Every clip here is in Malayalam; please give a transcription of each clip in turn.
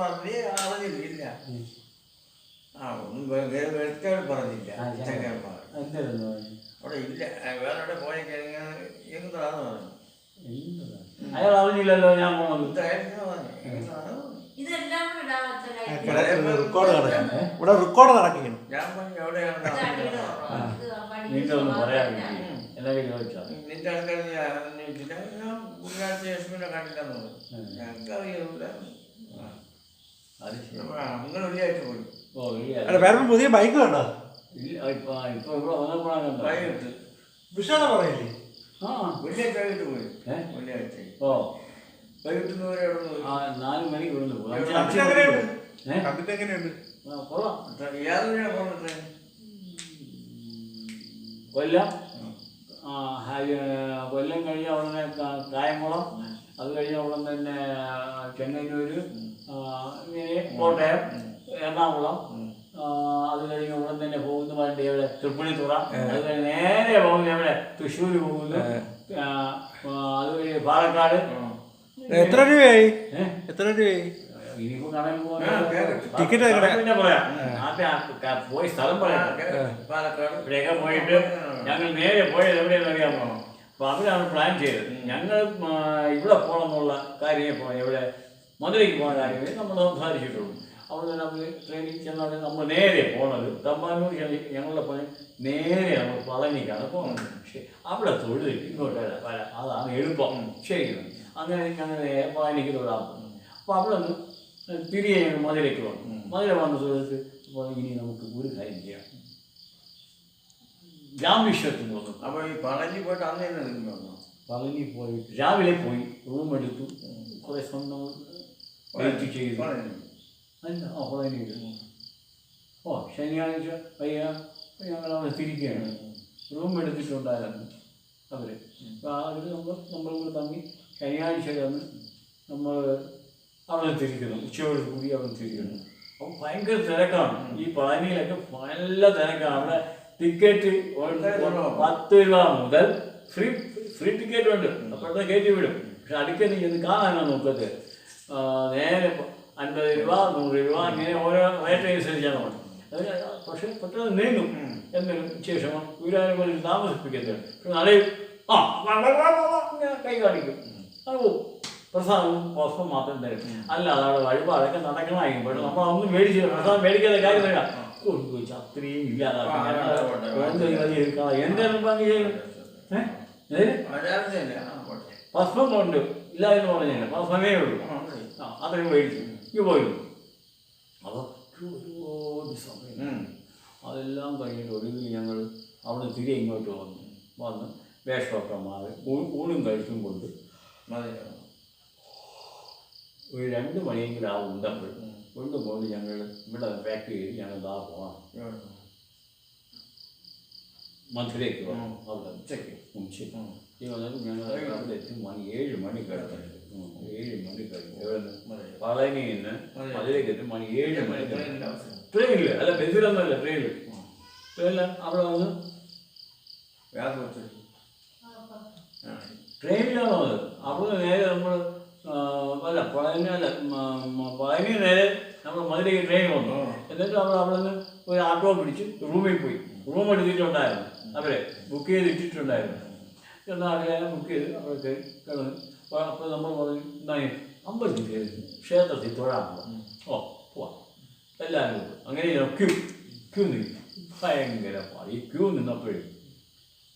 പറഞ്ഞ് അറിഞ്ഞില്ല ആ ഒന്നും വേ- വേറെ വ്യക്തിയോട് പറഞ്ഞില്ല. ചങ്ങന്മാർ അവിടെ ഇല്ല വേറെ അവിടെ പോയി എന്താന്ന് പറഞ്ഞു. അയാൾ അറിഞ്ഞില്ലല്ലോ ഞാൻ റെക്കോർഡ് നടക്കണം ഇവിടെ റെക്കോർഡ് നടക്കുകയാണ് ഞാൻ പറഞ്ഞു. കുറവാ. നിന്റെ ഒന്നും പറയാൻ ചോദിച്ചാ? നിന്റെ ആൾക്കാർ ഞാൻ അന്വേഷിച്ചില്ല. ഞാൻ ബുധനാഴ്ച യേശുവിനെ കണ്ടില്ലെന്ന് പറഞ്ഞു. ഞങ്ങൾക്ക് അറിയില്ല അത് വെള്ളിയാഴ്ച പോയി. ഓ വേറെ പുതിയ ബൈക്ക് കണ്ടോ? ഇല്ല ഇപ്പൊ ഇപ്പൊ ഇവിടെ വന്നപ്പോഴാണ് കണ്ടത്. വൈകിട്ട് വിഷാദ പറയില്ലേ? ആ. വെള്ളിയാഴ്ച വൈകിട്ട് പോയി. ഏ? വെള്ളിയാഴ്ച ഓ. വൈകിട്ട് വരെ അവിടെ നിന്ന് ആ നാല് മണിക്ക് ഇവിടുന്ന് പോകും അഞ്ച് എങ്ങനെയുണ്ട്? ഏ? കണ്ടിട്ട് എങ്ങനെയുണ്ട്? ആ, കൊള്ളാം. യാതൊരു പോകുന്നത് കൊല്ലം? ആ, കൊല്ലം കഴിഞ്ഞ ഉടനെ കാ- കായംകുളം. അത് കഴിഞ്ഞ ഉടൻ തന്നെ ചെങ്ങന്നൂർ ഇങ്ങനെ കോട്ടയം എറണാകുളം. അത് കഴിഞ്ഞ് ഉടൻ തന്നെ പോകുന്ന. വണ്ടി എവിടെ തൃപ്പൂണിത്തുറ. അത് കഴിഞ്ഞ് നേരെ പോകുന്നത് എവിടെ? തൃശ്ശൂർ പോകുന്നു. അത് കഴിഞ്ഞ് പാലക്കാട്. എത്ര രൂപയായി? എത്ര രൂപയായി? ഇനിയിപ്പോ? പിന്നെ പറയാം ആ. പോയി സ്ഥലം പറയാം. പാലക്കാട്. ഇവിടെയൊക്കെ പോയിട്ട് ഞങ്ങൾ നേരെ പോയത് എവിടെയെന്ന് അറിയാമോ? അപ്പൊ അവരാണ് പ്ലാൻ ചെയ്തത്. ഞങ്ങൾ ഇവിടെ പോകണം എന്നുള്ള കാര്യം പോകണം എവിടെ മധുരയ്ക്ക് പോകുന്ന കാര്യമേ നമ്മൾ സംസാരിച്ചിട്ടുള്ളൂ. അവിടെ നമ്മൾ ട്രെയിനിൽ ചെന്നാൽ നമ്മൾ നേരെ പോണത്. തമ്പാനൂർ ഞങ്ങളുടെ പണി നേരെ നമ്മൾ പളനിക്കാണ് പോകുന്നത് പക്ഷേ അവിടെ തൊഴിൽ ഇങ്ങോട്ട് വരാം വരാം. അതാണ് എളുപ്പം. ശരിക്കും അങ്ങനെ ഞങ്ങൾ പളനിക്ക് തൊഴാൻ പോകും അപ്പോൾ അവിടെ നിന്ന് തിരികെ ഞങ്ങൾ മധുരയ്ക്ക് വന്നു. മധുര വന്ന സുഹൃത്ത് അപ്പോൾ ഇനി നമുക്ക് ഒരു കാര്യം ചെയ്യാം. രാമേശ്വരത്തിന് വന്നു. അപ്പോൾ ഈ പളനി പോയിട്ട് അന്ന് തന്നെ പളനി പോയിട്ട് രാവിലെ പോയി റൂം എടുത്തു. കുറേ സ്വന്തം വെയിറ്റ് ചെയ്തു അല്ല ആ പളനിയിൽ ഓ ശനിയാഴ്ച പയ്യ ഞങ്ങൾ അവിടെ തിരിക്കുകയാണ്. റൂം എടുത്തിട്ടുണ്ടായിരുന്നു. അവർ അപ്പോൾ അതിൽ നമ്മൾ നമ്മൾ കൂടെ തങ്ങി ശനിയാഴ്ച വന്ന് നമ്മൾ അവിടെ തിരിക്കുന്നു. ഉച്ചയോട് കൂടി അവിടെ തിരിക്കുന്നു. അപ്പോൾ ഭയങ്കര തിരക്കാണ്. ഈ പളനിയിലൊക്കെ നല്ല തിരക്കാണ്. അവിടെ ടിക്കറ്റ് പത്ത് രൂപ മുതൽ ഫ്രീ ഫ്രീ ടിക്കറ്റ് ഉണ്ട്. അപ്പോഴത്തെ കയറ്റി വിടും. പക്ഷെ അടുക്കൽ ചെന്ന് കാണാനോ നോക്കത്ത് ആ, നേരെ അൻപത് രൂപ നൂറ് രൂപ അങ്ങനെ ഓരോ റേറ്റ് അനുസരിച്ചാണ് വേണം അതിന് പക്ഷെ പെട്ടെന്ന് നീങ്ങും. എന്തെങ്കിലും ശേഷം വീരാനെ പോലെ താമസിപ്പിക്കുന്നുണ്ട് പക്ഷെ നടയിൽ ആ കൈ കാണിക്കും. അത് പോവും പ്രസാദവും പോസ്റ്റും മാത്രം തരും. അല്ല അവിടെ വഴിപാടൊക്കെ നടക്കണമായിരിക്കും. പക്ഷെ നമ്മളൊന്നും മേടിച്ചില്ല. പ്രസാദം മേടിക്കാതെ കാര്യം തരാം കൊണ്ടുപോയി അത്രയും എടുക്കാം. എന്തായാലും ഭംഗി ഭസ്മം കൊണ്ട് ഇല്ല എന്ന് പറഞ്ഞു ഭസ്മമേ ഉള്ളൂ. അത്രയും മേടിച്ചു ഇത് പോയിരുന്നു അപ്പോൾ ഒരുപാട് സമയം ഉം. അതെല്ലാം കഴിഞ്ഞിട്ട് ഒടുവിൽ ഞങ്ങൾ അവിടെ തിരികെ ഇങ്ങോട്ട് വന്നു. വന്ന് വേഷമൊക്കെ മാറി ഊ- ഊണും കഴിച്ചും കൊണ്ട് മതി. ഒരു രണ്ട് മണിയെങ്കിലും ആ ഉണ്ടപ്പോൾ കൊണ്ടുപോയി ഞങ്ങൾ ഇവിടെ പാക്ക് ചെയ്ത് ഞങ്ങൾ ദാ പോകണം മധുരയ്ക്ക് പോകണം അവിടെ ഉച്ചയ്ക്ക് ഉച്ചയ്ക്ക്. ഈ വന്നിട്ട് ഞങ്ങൾ അവിടെ എത്തി. മണി ഏഴ് മണി കഴിഞ്ഞു ഉം, ഏഴ് മണി കഴിഞ്ഞു. പളനിയിൽ നിന്ന് മധുരയ്ക്ക് എത്തി. മണി ഏഴ് മണി ട്രെയിനിൽ അല്ല ബസ്സിലൊന്നുമല്ല ട്രെയിനിൽ ട്രെയിനിൽ അവിടെ വന്ന്. ട്രെയിനിലാണ് അത് അവിടെ നേരെ നമ്മൾ അല്ല പളനി അല്ല പളനി നേരെ നമ്മൾ മധുരയ്ക്ക് ട്രെയിൻ വന്നു. എന്നിട്ട് നമ്മൾ അവിടെ നിന്ന് ഒരു ആട്ടോ പിടിച്ച് റൂമിൽ പോയി. റൂം എടുത്തിട്ടുണ്ടായിരുന്നു. അവരെ ബുക്ക് ചെയ്തിട്ടിട്ടുണ്ടായിരുന്നു. എന്നാൽ അവരെ ബുക്ക് ചെയ്ത് അവിടെ കിടന്ന് അപ്പോൾ നമ്മൾ എന്നാ ഈ അമ്പലത്തിൽ കയറി ക്ഷേത്രത്തിൽ തൊഴാൻ പോകാം ഓ പോവാം. എല്ലാവരും പോയി. അങ്ങനെ ക്യൂ ക്യൂ നിന്നു. ഭയങ്കര ഈ ക്യൂ നിന്നപ്പോഴും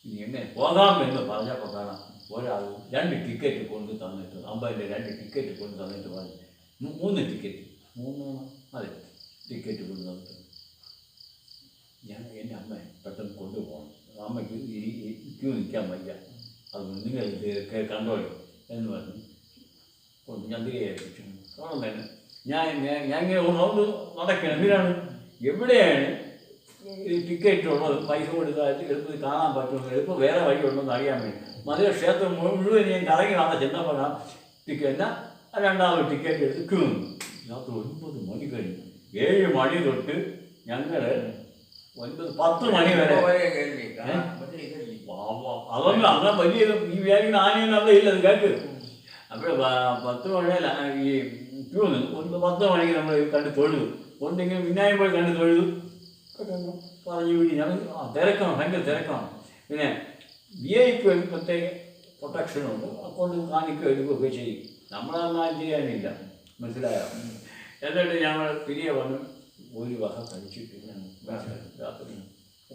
ഇനി എന്നെ പോകാം എന്ന് പറഞ്ഞപ്പോൾ കാണാം ഒരാൾ രണ്ട് ടിക്കറ്റ് കൊണ്ട് തന്നിട്ട് അമ്പതിന്റെ രണ്ട് ടിക്കറ്റ് കൊണ്ട് തന്നിട്ട് പറഞ്ഞു മൂന്ന് ടിക്കറ്റ്. മൂന്നാണ് അതെ ടിക്കറ്റ് കൊണ്ട് തന്നിട്ട്. ഞാൻ എന്റെ അമ്മയെ പെട്ടെന്ന് കൊണ്ടുപോകണം. അമ്മയ്ക്ക് ഈ ക്യൂ നിൽക്കാൻ വയ്യ. അത് നിങ്ങൾ കണ്ടോളൂ. എന്ന് പറഞ്ഞു. കൊണ്ട് ഞാൻ തിരികെ ഏൽപ്പിച്ചു അവിടെ തന്നെ ഞാൻ ഞാൻ ഞാൻ ഇങ്ങനെ ഒരു റൗണ്ട് നടക്കണം എന്തിനാണ്? എവിടെയാണ് ഈ ടിക്കറ്റ് ഉള്ളത്? പൈസ കൊടുത്താൽ എടുത്ത് കാണാൻ പറ്റുമെന്ന് എളുപ്പം വേറെ വഴി ഉണ്ടെന്ന് അറിയാൻ വേണ്ടി. മധുര ക്ഷേത്രം മുഴു- മുഴുവൻ ഞാൻ കറങ്ങി വന്ന ചെന്നപ്പോൾ ടിക്കറ്റ് എന്നാ രണ്ടാമത് ടിക്കറ്റ് എടുത്ത് ക്യൂ നിന്നു. രാത്രി ഒൻപത് മണി കഴിഞ്ഞു. ഏഴ് മണി തൊട്ട് ഞങ്ങൾ ഒൻപത് പത്ത് മണി വരെ അതൊന്നും അങ്ങനെ വലിയ ഈ വ്യാധിക്കുന്ന ആനയൊന്നും അവിടെ ഇല്ല അത് കേൾക്ക് അപ്പോൾ പത്ത് മണിയല്ല ഈ ക്യൂ ഒന്ന് പത്ത് മണിക്ക് നമ്മൾ കണ്ട് തൊഴുതു. ഒന്നിങ്ങനെ പിന്നായും പോയി കണ്ട് തൊഴുതു. പറഞ്ഞു വിടി ഞാൻ തിരക്കണം ഭയങ്കര തിരക്കണം. പിന്നെ വി ഐ പി പ്രത്യേക പ്രൊട്ടക്ഷനുണ്ട് അക്കൗണ്ട് കാണിക്കുകയോ എടുക്കുകയൊക്കെ ചെയ്യും. നമ്മളതൊന്നും ചെയ്യാനില്ല. മനസ്സിലായോ? എന്നിട്ട് ഞങ്ങൾ തിരികെ വന്ന് ഒരു വക കഴിച്ചിട്ട് രാത്രി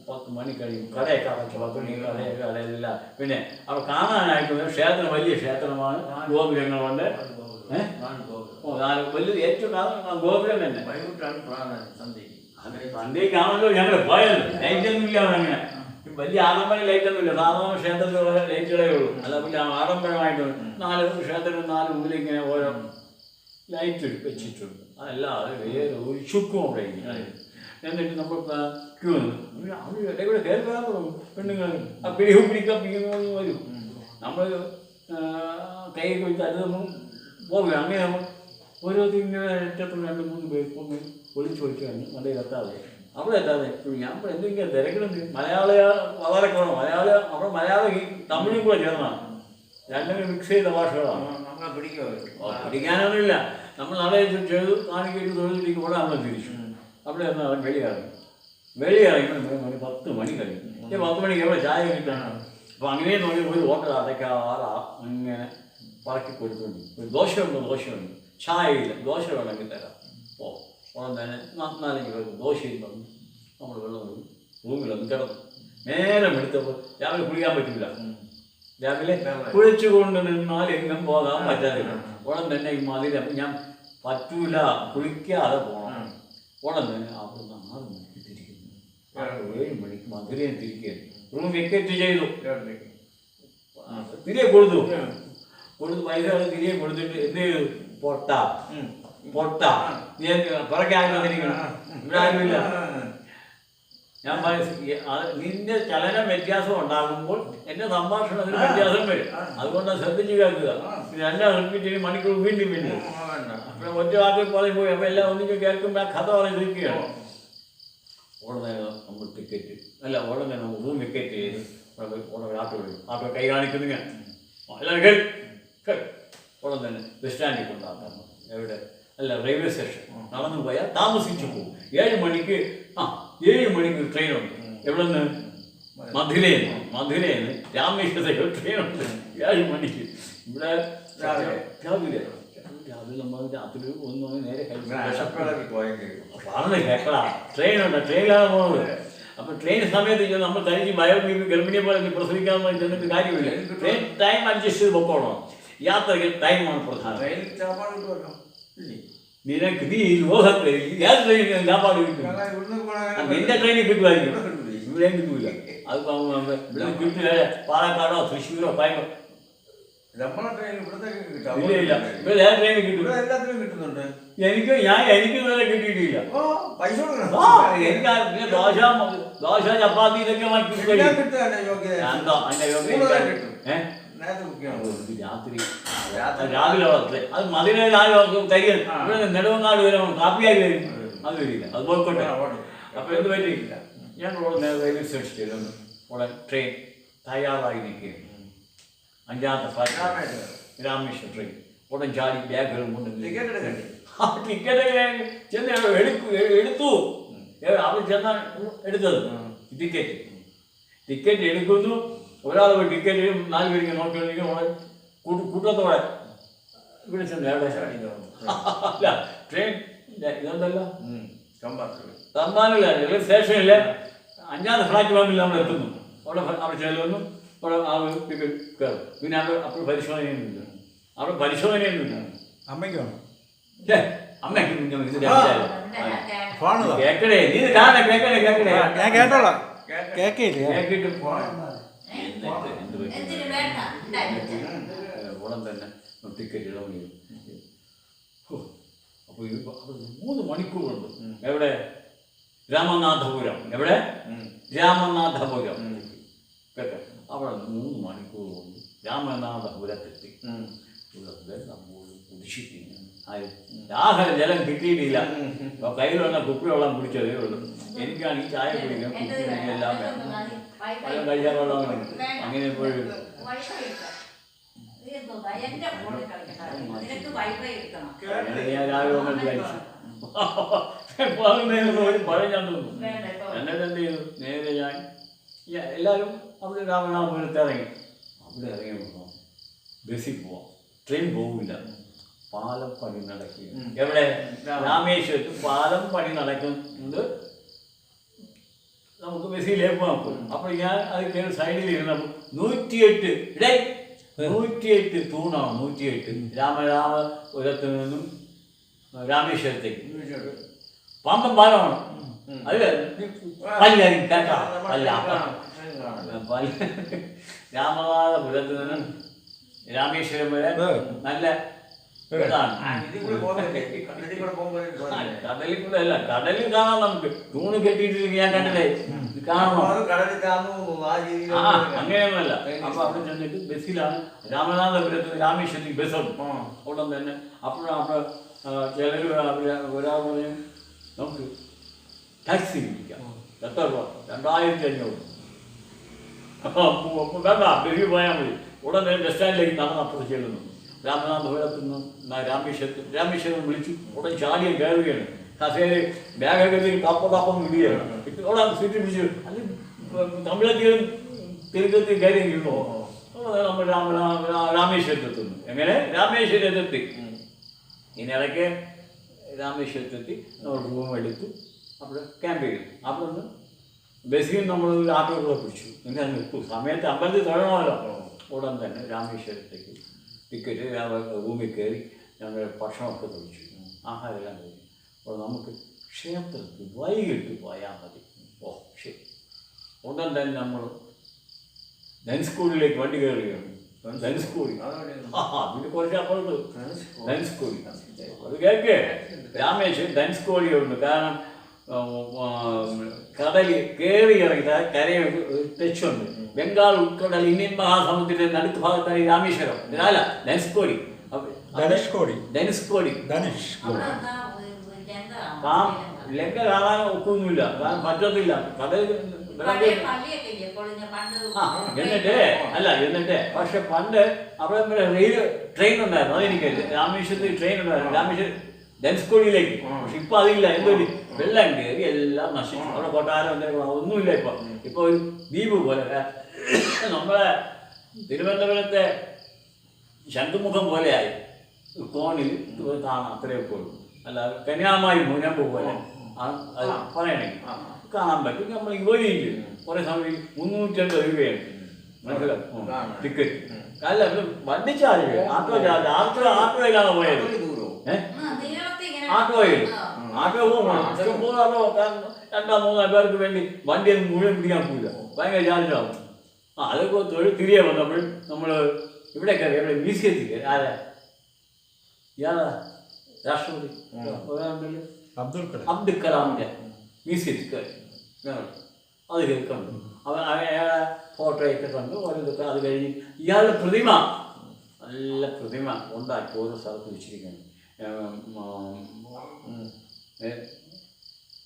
പത്ത് മണി കഴിയും കടയൊക്കെ അടച്ചു പത്ത് മണി കടയൊക്കെ പിന്നെ അവിടെ കാണാനായിട്ട് ക്ഷേത്രം വലിയ ക്ഷേത്രമാണ്. ഗോപുരങ്ങളുണ്ട്? ഓ നാല് വലിയ ഏറ്റവും കാരണം ഗോപുരം തന്നെ. അതെ സന്ധ്യക്കാണല്ലോ ഞങ്ങൾ പോയത്. ലൈറ്റ് ഒന്നും ഇല്ല അങ്ങനെ വലിയ ആഡംബര ലൈറ്റ് ഒന്നും ഇല്ല സാധാരണ ക്ഷേത്രത്തിലുള്ള ലൈറ്റുകളേ ഉള്ളൂ. അല്ല പിന്നെ ആഡംബരമായിട്ട് നാല് ക്ഷേത്രത്തിൽ നാല് ഇങ്ങനെ ഓരോ ലൈറ്റ് വെച്ചിട്ടുണ്ട്. അതല്ലാതെ വേറെ ഒരു ചുക്കും അവിടെ ഇല്ല എന്നിട്ട് നമ്മൾ ക്യൂ നിന്ന്. അവർ ഇടയിൽ കൂടെ കയറി വരാൻ തുടങ്ങും പെണ്ണുങ്ങൾ ആ പിടിയും പിടിക്കാൻ പിടിക്കുന്നു വരും. നമ്മൾ കൈ വെച്ച് അത് നമ്മൾ പോകുക അങ്ങനെ നമ്മൾ ഓരോ തിങ്ങനെ ഏറ്റവും രണ്ട് മൂന്ന് പേർ ഒന്ന് ഒളിച്ചു വെച്ച് കഴിഞ്ഞു നല്ല എത്താതെ അവിടെ എത്താതെ ഞാൻ ഇപ്പോൾ എന്തെങ്കിലും തിരക്കുന്നുണ്ട്? മലയാള വളരെ കുറവ് മലയാള അവിടെ മലയാളം ഈ തമിഴും കൂടെ ചേർന്നാണ്. രണ്ടും മിക്സ് ചെയ്ത ഭാഷകളാണ്. ഓ, നമ്മൾ നാളെ ചെയ്തു കാണിക്കൊരു തൊഴിലിലേക്ക് ഇവിടെ നമ്മൾ തിരിച്ചു അവിടെ നിന്ന് അവൻ വെളിയിറങ്ങി വെളിയിറങ്ങി മണി പത്ത് മണി കഴിഞ്ഞു ഈ പത്ത് മണിക്ക് എവിടെ ചായ കിട്ടാണ് അപ്പോൾ അങ്ങനെ നോക്കി ഒരു ഹോട്ടൽ അടയ്ക്കാറാ അങ്ങനെ പറക്കി കൊടുത്തുണ്ട് ഒരു ദോശയുണ്ട് ദോശയുണ്ട് ചായയില്ല ദോശ വേണമെങ്കിൽ തരാം ഓ ഉടൻ തന്നെ നാ- നാലഞ്ച് പേർക്ക് ദോശയും തന്നു നമ്മൾ വെള്ളം കൊടുത്തു റൂമിലൊന്ന് കിടന്നു നേരം എടുത്തപ്പോൾ രാവിലെ കുളിക്കാൻ പറ്റില്ല രാവിലെ കുളിച്ചുകൊണ്ട് നിന്നാൽ എങ്ങും പോകാൻ പറ്റാതില്ല ഉടൻ തന്നെ ഈ മതിൽ അപ്പം ഞാൻ പറ്റൂല കുളിക്കാതെ പോകണം ഉടൻ തന്നെ അവിടുന്ന് ആറ് മണിക്ക് തിരിക്കുന്നു ഏഴ് മണിക്ക് മധുരയും തിരിക്കുകയാണ് റൂം വെക്കറ്റ് ചെയ്തു ആ, തിരികെ കൊടുത്തു കൊടുത്ത് പൈസ കൾ തിരികെ കൊടുത്തിട്ട് എന്ത് ചെയ്തു പൊട്ട പൊട്ട നീ പുറകെ ആരും വന്നിരിക്കണം ഇവിടെ ആരുമില്ല ഞാൻ നിന്റെ ചലന വ്യത്യാസം ഉണ്ടാകുമ്പോൾ എന്റെ സംഭാഷണത്തിന് വ്യത്യാസം വരും. അതുകൊണ്ട് ശ്രദ്ധിച്ചു കേൾക്കുക. പിന്നെ റിപ്പീറ്റ് റിപ്പീറ്റ് മണിക്കൂർ വീണ്ടും വീണ്ടും. അപ്പോൾ ഒറ്റ വാക്കിൽ പോലെ പോയി. അപ്പൊ എല്ലാം ഒന്നിച്ച് കേൾക്കുമ്പോൾ ആ കഥ പറഞ്ഞിരിക്കുകയാണ് ഉടനെ നമ്മൾ ടിക്കറ്റ് അല്ല ഉടനെ നമ്മൾ റൂം വിക്കറ്റ് ചെയ്ത് ഉടനെ ആട്ടോ വിടും ആട്ടോ കൈ കാണിക്കുന്നു ഞാൻ എല്ലാവരും കേൾ കേൾ. ഉടൻ തന്നെ ബസ് സ്റ്റാൻഡിൽ കൊണ്ടാക്കാം എവിടെ? അല്ല റെയിൽവേ സ്റ്റേഷൻ നടന്നു പോയാൽ താമസിച്ചു പോകും. ഏഴ് മണിക്ക് ഏഴ് മണിക്ക് ട്രെയിനുണ്ട് എവിടെ നിന്ന് മധുരയിൽ. മധുരയിൽ. രാമേശ്വരത്തേക്ക് ട്രെയിൻ ഉണ്ട്. ഏഴ് മണിക്ക്. ഇവിടെ രാവിലെ. രാവിലെ. നമ്മൾ രാത്രി ഒന്ന് നേരെ വിശപ്പിളക്കി പോയെങ്കിൽ പറഞ്ഞ് കേൾക്കടാ. ട്രെയിനുണ്ട് ട്രെയിനിലാണ് പോകുന്നത്. അപ്പൊ ട്രെയിൻ സമയത്ത് നമ്മൾ തനിക്ക് ഭയം ഗർഭിണിയെ പോലെ പ്രസവിക്കാൻ വേണ്ടി ചെന്നിട്ട് കാര്യമില്ല. ട്രെയിൻ ടൈം അഡ്ജസ്റ്റ് ചെയ്ത് പൊക്കോളണം. യാത്രയ്ക്ക് ടൈമാണ് പ്രധാനം. ട്രെയിൻ ചാപ്പാട് കിട്ടുമല്ലോ നിനക്ക് നീ ഈ ലോകത്ത് ഏത് ട്രെയിനിൽ കിട്ടും ഇവിടുന്ന് ആ, പോകണ നിന്റെ ട്രെയിനിൽ കിട്ടുമായിരിക്കും ഇവിടെയും കിട്ടൂല അത് ഇവിടെ കിട്ടില്ല പാലക്കാടോ തൃശ്ശൂരോ കോയമ്പോ നമ്മളെ ട്രെയിൻ ഇവിടത്തേക്ക് കിട്ടാം. ഇല്ല ഇല്ല. ഇവിടെ ഏത് ട്രെയിനിൽ കിട്ടും. ഇവിടെ എല്ലാത്തിനും കിട്ടുന്നുണ്ട്. എനിക്ക് ഞാൻ എനിക്ക് ഇതുവരെ കിട്ടിയിട്ടില്ല. പൈസ എനിക്ക് ദോശ ദോശ ചപ്പാത്തി ഇതൊക്കെ എല്ലാം യോഗ്യത. എന്താ അതിന്റെ യോഗ്യത? കൂടുതൽ രാത്രി. രാവിലെ വളർത്തേ അത് മതിലെ രാവിലെ തരിക ആ. നെടുവങ്ങാട് വരെ കാപ്പിയായി വരും. അത് വരില്ല. അത് പോയിക്കോട്ടെ. ആ, ഓടും. അപ്പൊ എന്ത് പറ്റിയില്ല ഞാൻ ഉടനെ റെയിൽവേ ചെയ്തു ഉടൻ ട്രെയിൻ തയ്യാറായി നിൽക്കുകയാണ്. അഞ്ചാമത്തെ ഫ്ലൈറ്റ് രാമേശ്വരം. ട്രെയിൻ ഉടൻ ചാടി ബാഗുകളും കൊണ്ട് ആ ടിക്കറ്റ് ചെന്ന് എടുക്കു എടുത്തു. അവിടെ ചെന്നാണ് എടുത്തത്. ടിക്കറ്റ് ടിക്കറ്റ് എടുക്കുന്നു. ഒരാൾ പോയി ടിക്കറ്റ് നാല് പേർക്ക് നോക്കിക്കൊണ്ടിരിക്കും നമ്മൾ കൂട്ട് കൂട്ടത്തോടെ ഇവിടെ ചെന്ന് അല്ല ട്രെയിൻ ഇതെന്തല്ല. കമ്പാർട്ട്മെന്റ്. റെയിൽവേ സ്റ്റേഷനിലെ അഞ്ചാമത്തെ ഫ്ലാറ്റ് വന്നില്ല നമ്മൾ എത്തുന്നു. അവിടെ അവിടെ ചെല്ലുന്നു അവിടെ ആ ടിക്കറ്റ് കയറും. പിന്നെ അവിടെ അപ്പോൾ പരിശോധനയൊന്നുമില്ല അവിടെ പരിശോധനയൊന്നുമില്ല അമ്മയ്ക്ക്? അമ്മയ്ക്ക്. കേക്കടേ നീ ഇത് കാണേ കേക്കടേ കേക്കടേ. ഞാൻ കേട്ടോളാം. കേക്കിട്ട് പോണം. ഉടൻ തന്നെ ടിക്കറ്റ് ഇടാൻ വേണ്ടി അപ്പോൾ ഇത് മൂന്ന് മണിക്കൂറുണ്ട് എവിടെ രാമനാഥപുരം എവിടെ. രാമനാഥപുരം. കേട്ടോ അവിടെ മൂന്ന് മണിക്കൂർ കൊണ്ട് രാമനാഥപുരത്തെത്തി. ഇവിടെ വെള്ളം പോലും ആരും? ജലം കിട്ടിയിട്ടില്ല. അപ്പൊ കയ്യിൽ വന്ന കുപ്പി വെള്ളം കുടിച്ചതേ ഉള്ളൂ. എനിക്കാണ് ഈ ചായ കുടിക്കാൻ കുപ്പി എല്ലാം വേണം. വൈഫൈ വെള്ളം അങ്ങനെ എപ്പോഴും ഞാൻ രാവിലെ വന്നിട്ട് കഴിച്ചു ഒരു പഴം ഞാൻ തിന്നു വേണ്ട ഇപ്പൊ എന്നിട്ട് എന്ത് ചെയ്തു? നേരെ ഞാൻ എല്ലാവരും അവിടെ രാമനാഥപുരത്ത് ഇറങ്ങി. അവിടെ ഇറങ്ങി ബസ്സിൽ പോവാം. ട്രെയിൻ പോകില്ല പാലം പണി നടക്കുക എവിടെ? രാമേശ്വരത്ത്. പാലം പണി നടക്കുന്നത് നമുക്ക് ബസ്സിലേക്ക് പോകാം അപ്പോൾ ഞാൻ അത് കയറി സൈഡിൽ ഇരുന്നപ്പോൾ നൂറ്റിയെട്ട് ഇടേ നൂറ്റിയെട്ട് തൂണാണ് നൂറ്റിയെട്ട്. രാമരാമപുരത്ത് നിന്നും രാമേശ്വരത്തേക്ക്. പാമ്പം പാലമാണ്. അല്ലേ? കേട്ടോ. അല്ല രാമനാഥപുരത്ത് നിന്നും രാമേശ്വരം വരെ നല്ല കടലിൽ കൂടെ അല്ല കടലിൽ കാണാം നമുക്ക്. തൂണ് കെട്ടിയിട്ട് ഞാൻ കണ്ടില്ലേ? ഇത് കാണണം. ആ അങ്ങനെയൊന്നുമല്ല. അപ്പൊ അവിടെ ചെന്നിട്ട് ബസ്സിലാണ് രാമനാഥപുരത്ത് രാമേശ്വരത്തേക്ക് ബസ്സുണ്ട്. അവിടെ തന്നെ അപ്പോഴാണ് അവിടെ ചിലർ ഒരാൾ പറയും നമുക്ക് ടാക്സി വിളിക്കാം. എത്ര രൂപ? രണ്ടായിരത്തി അഞ്ഞൂറ്. വേണ്ട ഡൽഹി പോയാൽ മതി. ഉടനെ ബസ് സ്റ്റാൻഡിലേക്ക് നടന്ന് അപ്പുറത്ത് ചെല്ലുന്നു. രാമനാഥപുരത്ത് നിന്ന് ന- രാമേശ്വരത്ത് രാമേശ്വരം വിളിച്ചു. ഉടൻ ചാടിയും കയറുകയാണ്. കസേര ബാഗകത്തിൽ തപ്പ തപ്പം വിടുകയാണ് അവിടെ സീറ്റ് പിടിച്ചു അത് തമിഴത്തിലും തിരുക്കത്തിൽ കയറി കിട്ടുമോ നമ്മൾ രാമ രാമ- രാമേശ്വരത്തെത്തുന്നു. എങ്ങനെ? രാമേശ്വരത്തെത്തി. ഇനി ഇടയ്ക്ക് രാമേശ്വരത്തെത്തി നമ്മൾ റൂം എടുത്തു അവിടെ ക്യാമ്പ് ചെയ്തു അവിടെ നിന്ന് ബസ്സിൽ നമ്മൾ ഒരു ആട്ടോ കൂടെ പിടിച്ചു. എന്നിട്ട് നിൽക്കും സമയത്ത് അമ്പലത്തിൽ തൊഴണമല്ലോ ഉടൻ തന്നെ രാമേശ്വരത്തേക്ക് ടിക്കറ്റ് റൂമിൽ കയറി ഞങ്ങൾ ഭക്ഷണമൊക്കെ കഴിച്ചു. ആഹാരമെല്ലാം കഴിച്ചു. അപ്പോൾ നമുക്ക് ക്ഷേത്രത്തിൽ വൈകിട്ട് പോയാൽ മതി. ഓ ശരി. ഉടൻ തന്നെ നമ്മൾ ധനുസ്കൂളിലേക്ക് വണ്ടി കയറുകയാണ്. ധനുസ്കൂടി ആ അതിന് കുറച്ച് അപ്പുറത്ത്. ധനുസ്കോടി അത് കേൾക്കേ? രാമേശ്വരം ധനുസ്കോടിയുണ്ട് കാരണം ആ, ആ, കടലിൽ കയറി ഇറങ്ങി കരയെ തെച്ചുണ്ട്. ബംഗാൾ ഉൾക്കടൽ ഇന്ത്യൻ മഹാസമുദ്രത്തിന്റെ നടുക്ക് ഭാഗത്താണ് രാമേശ്വരം. അല്ല ധനുസ്കോടി അപ്പൊ- ധനുഷ്കോടി. ധനുസ്കോടി ധനുഷ് ലങ്ക കാണാൻ ഒക്കൊന്നുമില്ല. കാരണം പറ്റത്തില്ല കടൽ എന്നിട്ട് അല്ല എന്നിട്ട്. പക്ഷെ പണ്ട് അവിടെ റെയിൽ ട്രെയിൻ ഉണ്ടായിരുന്നു. അതെനിക്കല്ലേ രാമേശ്വരത്തിൽ ട്രെയിൻ ഉണ്ടായിരുന്നു. രാമേശ്വരം ധനുസ്കോടിയിലേക്ക് പക്ഷെ ഇപ്പൊ അതില്ല. എന്തൊരു വെള്ളം കയറി എല്ലാം നശിച്ചു. അവിടെ കൊട്ടാരം എന്തെങ്കിലും ഒന്നുമില്ല ഇപ്പൊ. ഇപ്പൊ ഒരു ദ്വീപ് പോലെ. നമ്മളെ തിരുവനന്തപുരത്തെ ശംഖുമുഖം പോലെയായി. കോണിൽ കാണാം അത്രയേ പോലും അല്ല കന്യാകുമാരി മുനമ്പ് പോലെ. അത് പറയണെങ്കിൽ കാണാൻ പറ്റും. നമ്മൾ യുവതിയിൽ കുറെ സമയം മുന്നൂറ്റമ്പത് രൂപയാണ്. മനസ്സിലാവും. ടിക്കറ്റ്. അല്ല വണ്ടി ചാർജ് ആട്ടോ ചാർജ് ആട്ടോ ആട്ടോയിലാണ് പോയത്? ഏഹ് ആട്ടോയിൽ. ആട്ടോ പോകണം കാരണം രണ്ടോ മൂന്നോ പേർക്ക് വേണ്ടി വണ്ടി ഒന്നും മുഴുവൻ പിടിക്കാൻ പോയില്ല ഭയങ്കര ചാർജാവും ആ അതൊക്കെ തൊഴിൽ തിരികെ വന്നപ്പോൾ നമ്മൾ ഇവിടെ കയറി ഇവിടെ മ്യൂസിയത്തിൽ കയറി. ആരാ? ഇയാളാ? രാഷ്ട്രപതി. അബ്ദുൽ കലാം. അബ്ദുൽ കലാമിന്റെ മ്യൂസിയത്തിൽ കയറി. അത് കണ്ടു അവൻ അയാളെ ഫോട്ടോയൊക്കെ കണ്ടു. ഓരോ അത് കഴിഞ്ഞ് ഇയാളുടെ പ്രതിമ നല്ല പ്രതിമ ഉണ്ടാക്കി ഓരോ സ്ഥലത്ത് ഏ,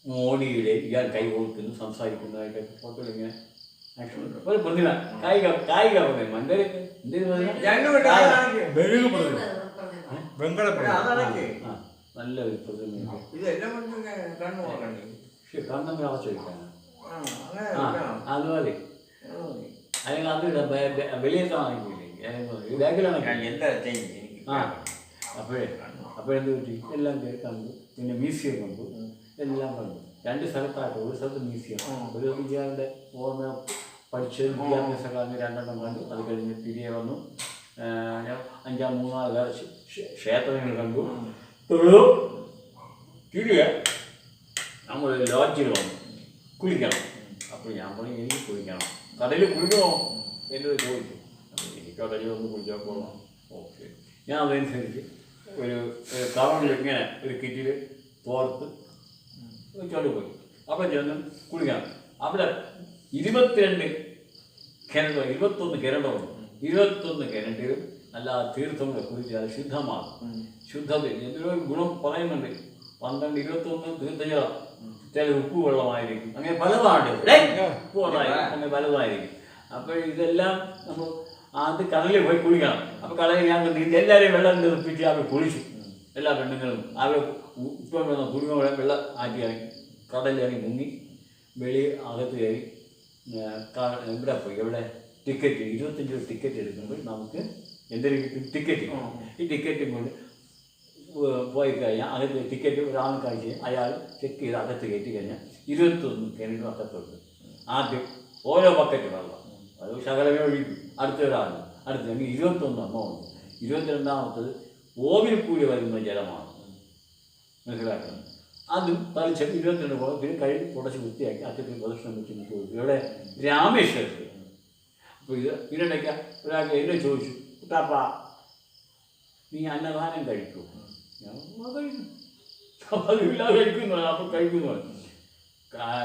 മോഡിയുടെ ഇയാൾ കൈ കൊടുക്കുന്നു സംസാരിക്കുന്നതായിട്ടൊക്കെ ഫോട്ടോ ഇങ്ങനെ. ഒരു പ്രതിമ കായിക കായിക പ്രതിമ. വിട്ട് അതാണെങ്കിൽ മെഴുകു പ്രതിമ. പ്രതിമ. വെങ്കല പ്രതിമ. അതാണെങ്കിൽ ആ, നല്ലൊരു പ്രതിമ. ഇതെല്ലാം കൊണ്ട് കണ്ണു നോക്കണ്ടേ പക്ഷെ കണ്ണെന്ന് അടച്ചു വെക്കാനാണ് ആ അങ്ങനെ ആ വേണം. അതുപോലെ അല്ലെങ്കിൽ അത് വെളിയിൽ കാണിക്കില്ലേ ബാഗിലാണ് എന്താ ചെയ്യും എനിക്ക് എന്ത് പറ്റി? എല്ലാം കേൾക്കാണ്ട് കണ്ടു പിന്നെ മ്യൂസിയം കണ്ടു. എല്ലാം കണ്ടു. രണ്ട് സ്ഥലത്തായിട്ട് ഒരു സ്ഥലത്ത് മ്യൂസിയം. ഒരു വിദ്യാർത്ഥിയുടെ ഓർമ്മ പഠിച്ചത് വിദ്യാഭ്യാസ കാലം രണ്ടെണ്ണം കണ്ടു. അത് കഴിഞ്ഞ് തിരികെ വന്നു. അഞ്ചാം മൂന്നാൽ ക്ഷേത്രങ്ങൾ കണ്ടു. തൊഴു തിരികെ നമ്മൾ ലോഡ്ജിൽ വന്നു. കുളിക്കണം. അപ്പോൾ ഞാൻ പറഞ്ഞു എനിക്ക് കുളിക്കണം. കടലിൽ കുളിക്കണോ? എന്നോട് ചോദിച്ചു. അപ്പോൾ എനിക്ക് കടലിൽ വന്ന് കുളിച്ചാൽ പോകണം ഓക്കെ. ഞാൻ അതനുസരിച്ച് ഒരു കവറിൽ ഇങ്ങനെ ഒരു കിറ്റിൽ തോർത്ത് വെച്ചോണ്ട് പോയി. അവിടെ ചെന്ന് കുളിക്കാൻ. അവിടെ ഇരുപത്തിരണ്ട് കിരണ്ട ഇരുപത്തൊന്ന് കിണറുണ്ട് ഇരുപത്തൊന്ന് കിരണ്ടിലും നല്ല തീർത്ഥങ്ങളെ അത് ശുദ്ധമാണ് ശുദ്ധത എന്തൊരു ഗുണം പറയുന്നുണ്ട്. പന്ത്രണ്ട് ഇരുപത്തൊന്ന് തീർത്ഥജലം ചില ഉപ്പ് വെള്ളമായിരിക്കും അങ്ങനെ പലതാണ് അങ്ങനെ പലതായിരിക്കും. അപ്പോൾ ഇതെല്ലാം നമ്മൾ അത് കടലിൽ പോയി കുളിക്കണം. അപ്പോൾ കടലിൽ ഞാൻ നീന്തി എല്ലാവരെയും വെള്ളം നിർപ്പിച്ച് അവർ കുളിച്ചു. എല്ലാ പെണ്ണുങ്ങളും അവർ ഇപ്പം വന്ന കുടുംബം വെള്ളം ആറ്റി ഇറങ്ങി. കടലിൽ ഇറങ്ങി മുങ്ങി വെളി അകത്ത് കയറി എവിടെ ഇവിടെ പോയി? എവിടെ? ടിക്കറ്റ് ഇരുപത്തഞ്ച് രൂപ ടിക്കറ്റ് എടുക്കുമ്പോൾ നമുക്ക് എന്തെങ്കിലും കിട്ടും? ടിക്കറ്റ്. ഈ ടിക്കറ്റും കൊണ്ട് പോയി കഴിഞ്ഞാൽ അകത്ത് ടിക്കറ്റ് ഒരാൾ കഴിച്ച് അയാൾ ചെക്ക് ചെയ്ത് അകത്ത് കയറ്റി കഴിഞ്ഞാൽ ഇരുപത്തൊന്ന് കിണറ്റും അകത്തുണ്ട് ആദ്യം ഓരോ ബക്കറ്റ് വെള്ളം. അത് ശകലമേ ഒഴിക്കും അടുത്ത ഒരാൾ അടുത്ത അങ്ങനെ ഇരുപത്തൊന്ന് എണ്ണമുണ്ട് ഇരുപത്തിരണ്ടാമത്തത് ഓവിൽ കൂടി വരുന്ന ജലമാണ്. മനസ്സിലാക്കണം? അതും തളിച്ച് ഇരുപത്തിരണ്ട് കുളം പിന്നെ കഴുകി കുടച്ച് വൃത്തിയാക്കി അച്ഛത്തിൽ പ്രദക്ഷിണം വെച്ച് പോകും ഇവിടെ രാമേശ്വരത്തിൽ അപ്പോൾ ഇത് ഇരണ്ടയ്ക്ക ഒരാൾക്ക് എന്നെ ചോദിച്ചു കുട്ടാപ്പ നീ അന്നദാനം കഴിക്കൂ? ഞാൻ "ആ, കഴിക്കും. അപ്പോൾ അതില്ല കഴിക്കുന്നു. അപ്പം കഴിക്കുന്നു.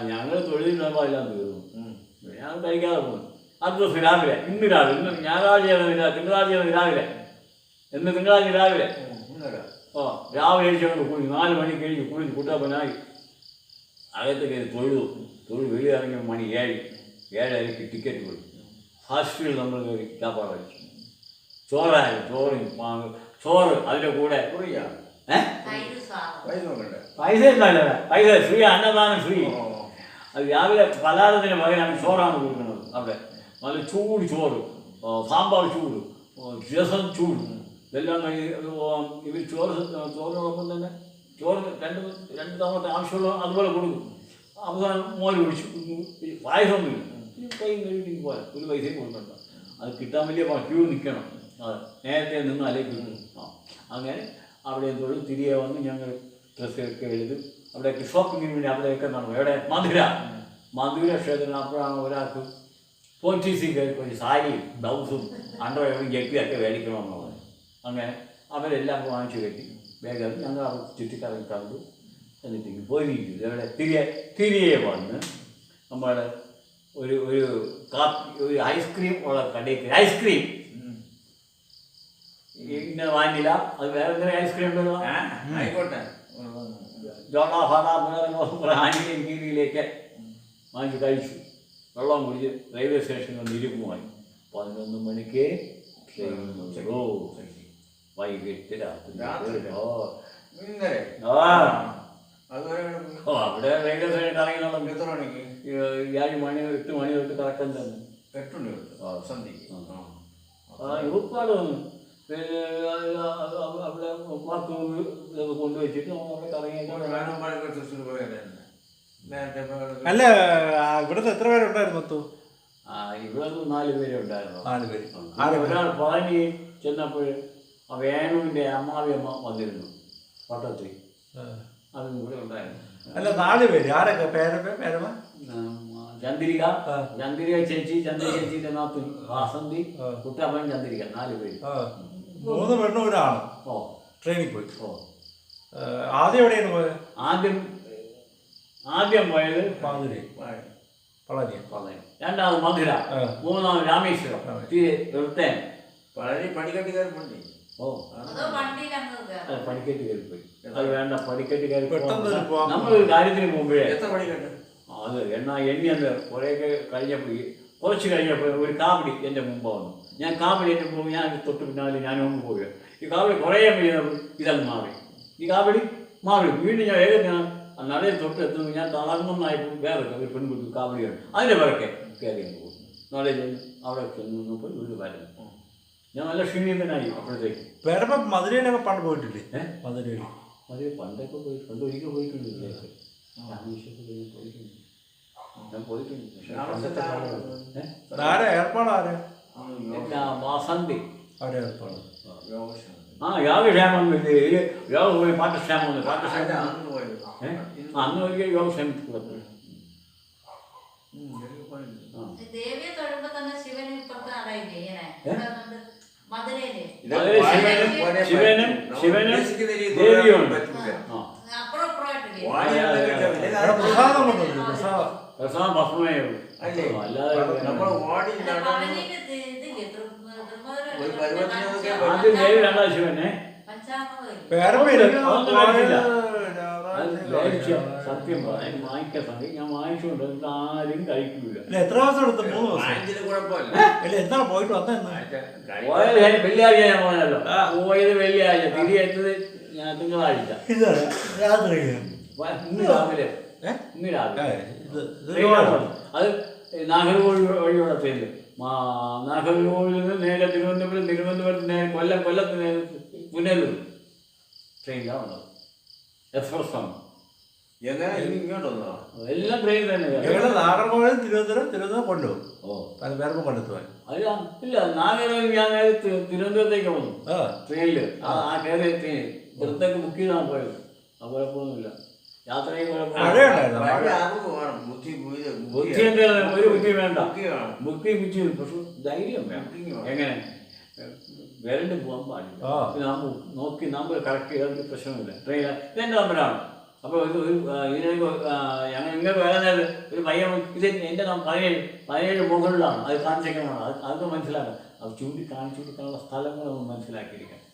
ഞങ്ങൾ തൊഴിലില്ലാതെ എല്ലാം തീർന്നു. ഞാൻ കഴിക്കാതെ പോകുന്നു അടുത്ത ദിവസം രാവിലെ ഇന്ന് രാവിലെ ഇന്ന് ഞായറാഴ്ചയാണ് രാ- തിങ്കളാഴ്ചയാണ് രാവിലെ ഇന്ന് തിങ്കളാഴ്ച രാവിലെ ഓ രാവിലെ എഴുതിച്ചുകൊണ്ട് കുളി നാല് മണിക്ക് എഴുതി കുളിച്ച് കുട്ടപ്പനായി അകത്ത് കയറി തൊഴുതു തൊഴിൽ വെളി ഇറങ്ങിയ മണി ഏഴ് ഏഴരയ്ക്ക് ടിക്കറ്റ് കൊടുത്തു ഫസ്റ്റിൽ നമ്മൾ കയറി ചാപ്പാട് കഴിച്ചു ചോറായിരുന്നു ചോറ് മാങ്ങ ചോറ് അതിന്റെ കൂടെ ഫ്രീയാ ഏഹ് തൈര് സാധനം പൈസ നോക്കണ്ടേ പൈസ ഇല്ലല്ലോ പൈസ ഫ്രീ അന്നദാനം ഫ്രീ അത് രാവിലെ പലഹാരത്തിന് പകരം ചോറാണ് കൊടുക്കുന്നത് അവിടെ നല്ല ചൂട് ചോറ് സാമ്പാർ ചൂട് രസം ചൂട്. ഇതെല്ലാം ഇവർ ചോറ് ചോറിനോടൊപ്പം തന്നെ ചോറ് രണ്ട് രണ്ട് തവണ ആവശ്യമുള്ള അതുപോലെ കൊടുക്കും. അവസാനം മോര് ഈ പായസമൊന്നുമില്ല കൈ കഴുകിട്ട് പോയാൽ ഒരു പൈസയും കൊടുക്കണ്ട. അത് കിട്ടാൻ വലിയ ക്യൂ നിൽക്കണം. അതെ നേരത്തെ നിന്നാലേ കിട്ടും ആ അങ്ങനെ അവിടെ തൊഴിൽ തിരികെ വന്ന് ഞങ്ങൾ ഡ്രസ്സൊക്കെ എഴുതി. അവിടെയൊക്കെ ഷോപ്പിങ്ങിന് വേണ്ടി അവിടെയൊക്കെ നടന്നു എവിടെ? മധുര. മധുര ക്ഷേത്രം അപ്പോഴാണ് ഒരാൾക്ക് പോർട്ടീസിൽ കയറി പോയി സാരിയും ബ്ലൗസും അണ്ടർവെയറും ജപ്പിയൊക്കെ മേടിക്കണമെന്ന് പറഞ്ഞു അങ്ങനെ അവരെല്ലാം വാങ്ങിച്ചു കെട്ടി വേഗം ഞങ്ങൾ അവർ ചുറ്റിക്കറങ്ങി കണ്ടു എന്നിട്ട് ഇങ്ങ് പോയിരിക്കും എവിടെ തിരികെ തിരികെ വന്ന് നമ്മൾ ഒരു ഒരു കാപ്പി ഒരു ഐസ്ക്രീം ഉള്ള കടയിൽ ഐസ്ക്രീം ഇന്ന വാനില. അത് വേറെ എന്തെങ്കിലും ഐസ്ക്രീം ഉണ്ടല്ലോ ആയിക്കോട്ടെ. ജോള ഫാഡ ആനിലെയും കീരിയിലേക്ക് വാങ്ങിച്ച് കഴിച്ചു. വെള്ളം കുടിച്ച് റെയിൽവേ സ്റ്റേഷനിൽ വന്ന് ഇരിക്കുമായി പതിനൊന്ന് മണിക്ക് ട്രെയിൻ വന്നു. വൈകിട്ട് രാത്രി? ഓ. ഇന്നലെ? ആ. ഓ അവിടെ റെയിൽവേ സ്റ്റേഷൻ ഇറങ്ങി എത്ര മണിക്ക്? ഏഴ് മണി എട്ട് മണി തൊട്ട് കറക്റ്റ് തന്നെ എട്ടുണ്ട് ആ. സന്ധ്യക്ക് ആ. ഒരുപാട് വന്നു. പിന്നെ അവിടെ ഇതൊക്കെ കൊണ്ടുവച്ചിട്ട് നമ്മൾ കറങ്ങി അല്ല ഇവിടുത്തെ എത്ര പേരുണ്ടായിരുന്നു മൊത്തം? ഇവിടെ നാല് പേരെ. ഉണ്ടായിരുന്നു നാല് പേര്. ഒരാൾ പളനി ചെന്നപ്പോൾ വേണുവിന്റെ അമ്മാവിയമ്മ വന്നിരുന്നു പട്ടത്തിൽ. അതും കൂടെ ഉണ്ടായിരുന്നു. അല്ല നാല് പേര്. ആരൊക്കെ? പേരമ്മ? പേരമ്മ ചന്ദ്രിക. ചന്ദ്രിക ചേച്ചി ചന്ദ്രിക ചേച്ചിന്റെ നാത്തു വാസന്തി. കുട്ടപ്പൻ ചന്ദ്രിക നാല് പേര്. മൂന്ന് പെണ്ണും ഒരാണ്. ഓ. ട്രെയിനിൽ പോയി ഓ. ആദ്യം എവിടെയാണ് പോയത്? ആദ്യം ആദ്യം പോയത് പാതിരി പളനി പളനി. രണ്ടാമത് മധുര. മൂന്നാമത് രാമേശ്വരം. പളനി വെറുതെ. കയറി പണിക്കട്ടി കയറിപ്പോണ്ടി ഓ. അതോ കയറി. പോയി. അത് വേണ്ട പടിക്കെട്ട് കയറി പെട്ടെന്ന് നമ്മളൊരു കാര്യത്തിന് മുമ്പേ എത്ര പണിക്കട്ട് അത് എണ്ണ എണ്ണി അന്ന് കുറേയൊക്കെ കഴിഞ്ഞപ്പോൾ കുറച്ച് കഴിഞ്ഞപ്പോൾ ഒരു കാവടി എന്റെ മുമ്പ് വന്നു. ഞാൻ കാവടി എന്റെ മുമ്പ് ഞാൻ തൊട്ട് പിന്നാലെ ഞാൻ മുമ്പ് പോവുക ഈ കാവടി കുറേ ഇതങ്ങ് മാറി. ഈ കാവടി മാറി. വീണ്ടും ഞാൻ ആ നടയിൽ തൊട്ട് എത്തുന്നു ഞാൻ തളർന്നതായപ്പോൾ വേറെ ഒരു പെൺകുട്ടി കാവടിയാണ് അതിന്റെ പിറക്കെ കയറി അങ്ങ് പോകും നാളെ ചെന്ന് അവിടെ ചെന്ന് നിന്നപ്പോൾ വീട് വരുന്നു ഞാൻ നല്ല ക്ഷീണിതനായി അപ്പോഴത്തേക്ക്. പേരപ്പ മധുരയിലൊക്കെ പണ്ട് പോയിട്ടില്ലേ? ഏ? മധുരയിൽ അത് പണ്ടൊക്കെ പോയി പണ്ട് ഒരിക്കൽ പോയിട്ടുണ്ട് ഇതിലേക്ക് പോയിട്ടുണ്ട്. ഞാൻ പോയിട്ടുണ്ട്. പക്ഷേ പണ്ടത്തെ കാലം- ഏ? ആരാ? ഏർപ്പാട് ആരാ? എന്നാ വാസന്തി. ആരാ ഏർപ്പാട്? ആ യോഗക്ഷേമം പാട്ടക്ഷേമം പാട്ടക്ഷേമം അന്ന് ഒരിക്കൽ തൊഴുമ്പോ തന്നെ ശിവന് ശിവനും- അവിടെ പ്രസാദം ഭസ്മമേ ഉള്ളൂ. അല്ലാതെ. ആദ്യം ദേവി രണ്ടാം ശിവനെ? പേരപ്പയില്ല അതൊന്നും കാണിച്ചില്ല. അത് മേടിച്ച സത്യം പറയാൻ വാങ്ങിക്കാൻ സമയം. ഞാൻ വാങ്ങിച്ചുകൊണ്ട് ഇത് ആരും എത്ര ദിവസം എടുത്തു മൂന്ന് ദിവസം? വാങ്ങിച്ചിട്ട് കുഴപ്പമില്ല. അല്ല എന്താണ് പോയിട്ട് വന്നെന്ന് പോയത് ഞാൻ വെള്ളിയാഴ്ച ഞാൻ പോയല്ലോ പോയത് വെള്ളിയാഴ്ച. തിരിയെത്തത് ഞാൻ തിങ്കളാഴ്ച. ഇതാണ് രാത്രി വ- ഇന്ന് രാവിലെ. ഏ? ഇന്ന് രാവിലെ. ഇത് അത് നാഗർകോവിൽ വഴിയുള്ള ട്രെയിൻ. നാഗർകോവിലിൽ നിന്ന് നേരെ തിരുവനന്തപുരം തിരുവനന്തപുരത്ത് നേരെ കൊല്ലം കൊല്ലത്ത് നേരെ പുനലൂർ. ട്രെയിനിലാണ് വന്നത്. എക്സ്പ്രസ് ആണ് എല്ലാം ട്രെയിൻ തന്നെയാണ് ഞങ്ങൾ നാഗർകോവിലും തിരുവനന്തപുരം തിരുവനന്തപുരം കൊണ്ടുപോകും. ഓ. അത് വേറെ കൊണ്ടെത്തുവാൻ അല്ല ഇല്ല നാഗർകോവിൽ ഞാൻ തിരുവനന്തപുരത്തേക്ക് വന്നു ആ. ട്രെയിനിൽ ആ കയറിയ ട്രെയിൻ പുറത്തേക്ക് ബുക്ക് ചെയ്താണ് പോയത്. ആ കുഴപ്പമൊന്നുമില്ല യാത്രയും ബുദ്ധി ബുദ്ധി ഒരു ബുദ്ധി വേണ്ട. ബുക്ക് ബുദ്ധി പക്ഷെ ധൈര്യം വേണം. എങ്ങനെ? വരണ്ട് പോകാൻ പാടില്ല. നമ്മൾ നോക്കി നമ്പർ കറക്റ്റ് ചെയ്താൽ പ്രശ്നമില്ല ട്രെയിൻ ഇതെന്റെ നമ്പറാണ് അപ്പോൾ ഇത് ഒരു ഇതിനൊരു ഞങ്ങൾ ഇങ്ങോട്ട് വരാനായിട്ട് ഒരു പയ്യൻ ഇത് എന്റെ നാം പതിനേഴ് പതിനേഴ് മുകളിലാണ്. അത് കാണിച്ചേക്കുന്നതാണ്. അത് അതൊക്കെ മനസ്സിലാക്കാം അത് ചൂണ്ടി കാണിച്ചു കൊടുക്കാനുള്ള സ്ഥലങ്ങൾ നമ്മൾ മനസ്സിലാക്കിയിരിക്കണം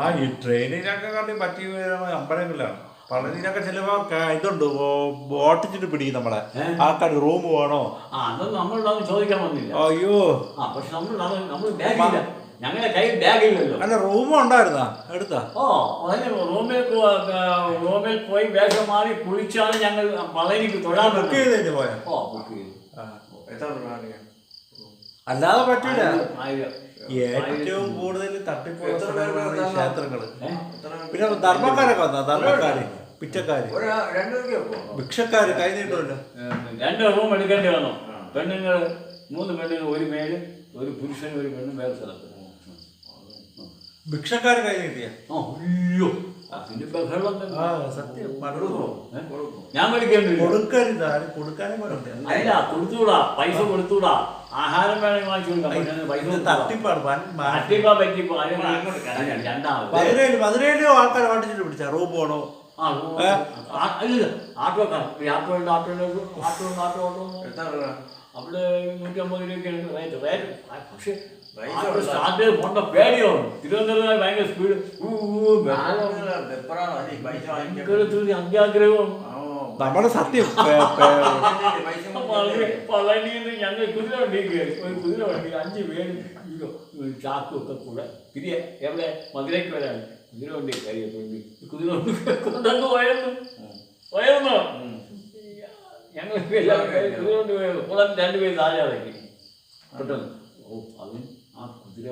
ആ ഈ ട്രെയിനിനൊക്കെ കണ്ടി പറ്റിയ അമ്പലങ്ങളിലാണ്. പളനിയിലൊക്കെ ചിലപ്പോ ഇതുണ്ട്. ബോട്ട് ബോട്ടിച്ചിട്ട് പിടിക്കും നമ്മളെ. ആൾക്കാർ റൂം വേണോ? ആ അതൊന്നും നമ്മളൊന്നും ചോദിക്കാൻ വന്നില്ല. അയ്യോ. ആ പക്ഷെ നമ്മൾ ബാഗില്ല ഞങ്ങളുടെ കയ്യിൽ ബാഗില്ലല്ലോ അല്ല റൂം ഉണ്ടായിരുന്നാ? എടുത്താ? ഓ അതിന് റൂമിൽ പോ- റൂമിൽ പോയി വേഷം മാറി കുളിച്ചാണ് ഞങ്ങൾ പളനിക്ക് തൊഴാൻ ബുക്ക് ചെയ്തതിന് പോയാ? ഓ ബുക്ക് ചെയ്തു. ആ. എത്ര അല്ലാതെ പറ്റൂല. ആയിരം. ഏറ്റവും കൂടുതൽ തട്ടിപ്പുള്ള? ക്ഷേത്രങ്ങൾ. പിന്നെ ധർമ്മക്കാരൊക്കെ വന്നാ? ധർമ്മക്കാര് പിറ്റക്കാര് ഭിക്ഷക്കാര് കൈ നീട്ടില്ല രണ്ട് റൂം എടുക്കേണ്ടി വന്നു? പെണ്ണുങ്ങൾ മൂന്ന് പെണ്ണുങ്ങൾ ഒരു മേൽ ഒരു പുരുഷനും ഒരു പെണ്ണും വേറെ സ്ഥലത്ത്. ഭിക്ഷക്കാര് കൈ നീട്ടിയ? അയ്യോ. അതിന്റെ ബഹളം സത്യം? ഞാൻ കൊടുക്കരുത്. ആരും കൊടുക്കാനും അല്ല കൊടുത്തൂടാ പൈസ കൊടുത്തൂടാ ആഹാരം വേണമെങ്കിൽ വാങ്ങിച്ചു തട്ടിപ്പാണ്. തട്ടിപ്പാ പറ്റിപ്പോ രണ്ടാമത് പതിനേഴ് പതിനേഴ് വാട്ടിച്ചിട്ട് പിടിച്ച റൂം പോണോ? ആ, ആ, ഇല്ല ആട്ടോക്കാർ ആട്ടോ ഉണ്ട് ആട്ടോ ഉണ്ട് ആട്ടോ ഉണ്ട് ആട്ടോ ഓട്ടോ ഉണ്ട്. എത്ര രൂപ അവിടെ നൂറ്റമ്പത് രൂപയൊക്കെയാണ് റേറ്റ് റേറ്റ്. പക്ഷേ പോണ്ട. പേടിയാണ് തിരുവനന്തപുരം ഭയങ്കര സ്പീഡ് പെപ്പറാണോ നമ്മുടെ സത്യം. പേ- പേ- പൈസ പളനി പളനിയിൽ നിന്ന് ഞങ്ങൾ കുതിര വണ്ടി കയറി. ഒരു കുതിര വണ്ടി അഞ്ച് പേര് കിലോ ചാക്കും ഒക്കെ കൂടെ തിരികെ എവിടെ? മധുരയ്ക്ക് വരാൻ കുതിര വണ്ടി കയറിയപ്പോൾ കുതിര വണ്ടി കൊണ്ടങ്ങ് പോയെന്നു പോയെന്നോ ഞങ്ങൾ എല്ലാവരും കുതിര വണ്ടി പോയത് കുളം രണ്ടുപേര് താഴെ ഇറക്കി പെട്ടെന്ന്. ഓ അതും ആ കുതിര